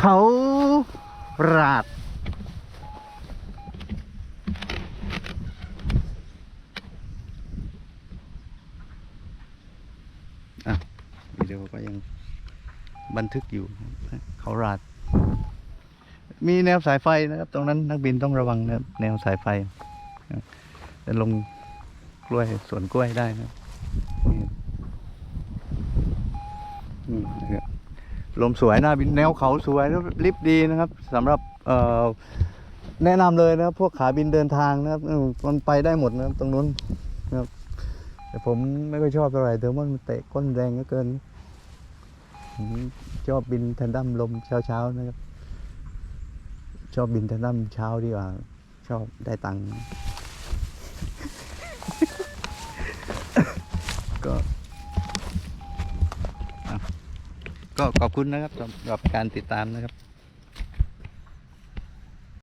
เขาราดอะวิดีโอก็ยังบันทึกอยู่ เขาราด มีแนวสายไฟนะครับ ตรงนั้นนักบินต้องระวังนะแนวสายไฟจะลงกล้วยสวนกล้วยได้นะครับนี่นี่นะครับ ลมสวยหน้าบินแนวเขาสวยแล้วลิฟต์ดีนะครับสำหรับเอแนะนำเลยนะครับ พวกขาบินเดินทางนะครับมันไปได้หมดนะครับตรงนู้นนะครับ แต่ผมไม่ค่อยชอบเท่าไหร่เทอร์โมนมันเตะก้นแรงเหลือเกินชอบบินแทนดัมลมเช้าๆนะครับ ชอบบินแทนดัมเช้าดีกว่า ชอบได้ตังค์ ก็ขอบคุณนะครับสำหรับการติดตามนะครับ